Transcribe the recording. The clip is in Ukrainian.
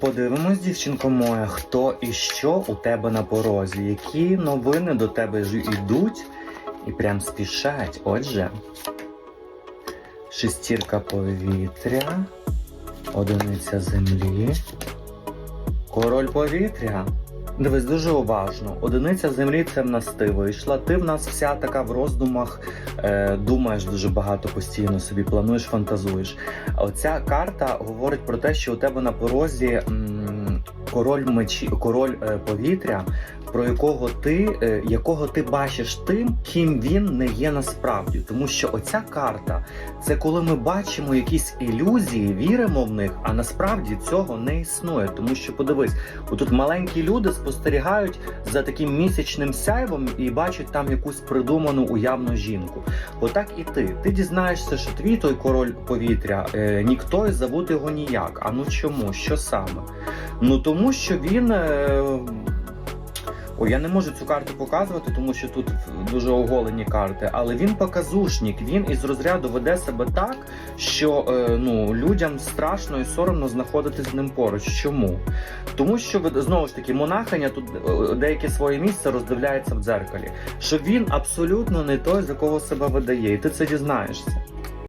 Подивимось, дівчинко моя, хто і що у тебе на порозі, які новини до тебе ж йдуть і прям спішать. Отже, шестірка повітря, одиниця землі, король повітря. Дивись дуже уважно. Одиниця землі це в нас ти вийшла. Ти в нас вся така в роздумах, е, думаєш дуже багато постійно собі, плануєш, фантазуєш. Оця карта говорить про те, що у тебе на порозі м, король мечі, король е, повітря, про якого ти, е, якого ти бачиш тим, ким він не є насправді. Тому що оця карта це коли ми бачимо якісь ілюзії, віримо в них, а насправді цього не існує. Тому що подивись, отут маленькі люди спостерігають за таким місячним сяйвом і бачать там якусь придуману уявну жінку. Отак і ти. Ти дізнаєшся, що твій той король повітря е, ніхто і забути його ніяк. А ну чому? Що саме? Ну тому що він. Е, Ой, я не можу цю карту показувати, тому що тут дуже оголені карти, але він показушник. Він із розряду веде себе так, що е, ну, людям страшно і соромно знаходитись з ним поруч. Чому? Тому що знову ж таки монахиня тут е, деяке своє місце роздивляється в дзеркалі, що він абсолютно не той, за кого себе видає, і ти це дізнаєшся.